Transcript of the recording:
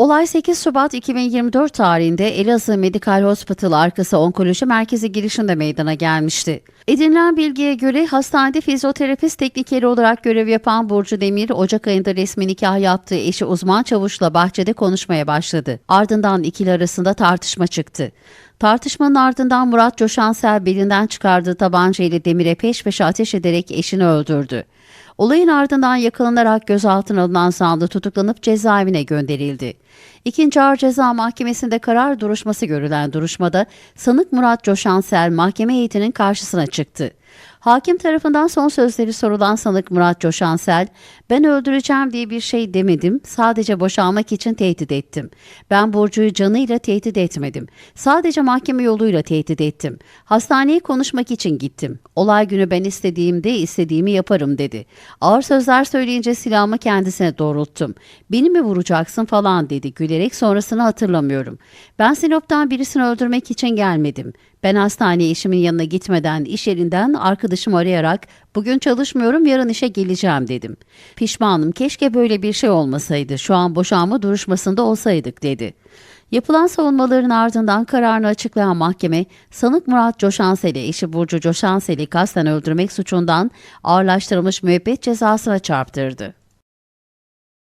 Olay 8 Şubat 2024 tarihinde Elazığ Medical Hospital arkası onkoloji merkezi girişinde meydana gelmişti. Edinilen bilgiye göre hastanede fizyoterapist teknikeri olarak görev yapan Burcu Demir, Ocak ayında resmi nikah yaptığı eşi uzman çavuşla bahçede konuşmaya başladı. Ardından ikili arasında tartışma çıktı. Tartışmanın ardından Murat Coşansel belinden çıkardığı tabanca ile Demir'e peş peşe ateş ederek eşini öldürdü. Olayın ardından yakalanarak gözaltına alınan zanlı tutuklanıp cezaevine gönderildi. İkinci Ağır Ceza Mahkemesi'nde karar duruşması görülen duruşmada sanık Murat Coşansel mahkeme heyetinin karşısına çıktı. Hakim tarafından son sözleri sorulan sanık Murat Coşansel, ben öldüreceğim diye bir şey demedim, sadece boşanmak için tehdit ettim. Ben Burcu'yu canıyla tehdit etmedim. Sadece mahkeme yoluyla tehdit ettim. Hastaneye konuşmak için gittim. Olay günü ben istediğimde istediğimi yaparım dedi. Ağır sözler söyleyince silahımı kendisine doğrulttum. Beni mi vuracaksın falan dedi gülerek sonrasını hatırlamıyorum. Ben Sinop'tan birisini öldürmek için gelmedim. Ben hastaneye eşimin yanına gitmeden iş yerinden arkadaşımı arayarak bugün çalışmıyorum yarın işe geleceğim dedim. Pişmanım keşke böyle bir şey olmasaydı şu an boşanma duruşmasında olsaydık dedi. Yapılan savunmaların ardından kararını açıklayan mahkeme, sanık Murat Coşansel'i eşi Burcu Coşansel'i kasten öldürmek suçundan ağırlaştırılmış müebbet cezasına çarptırdı.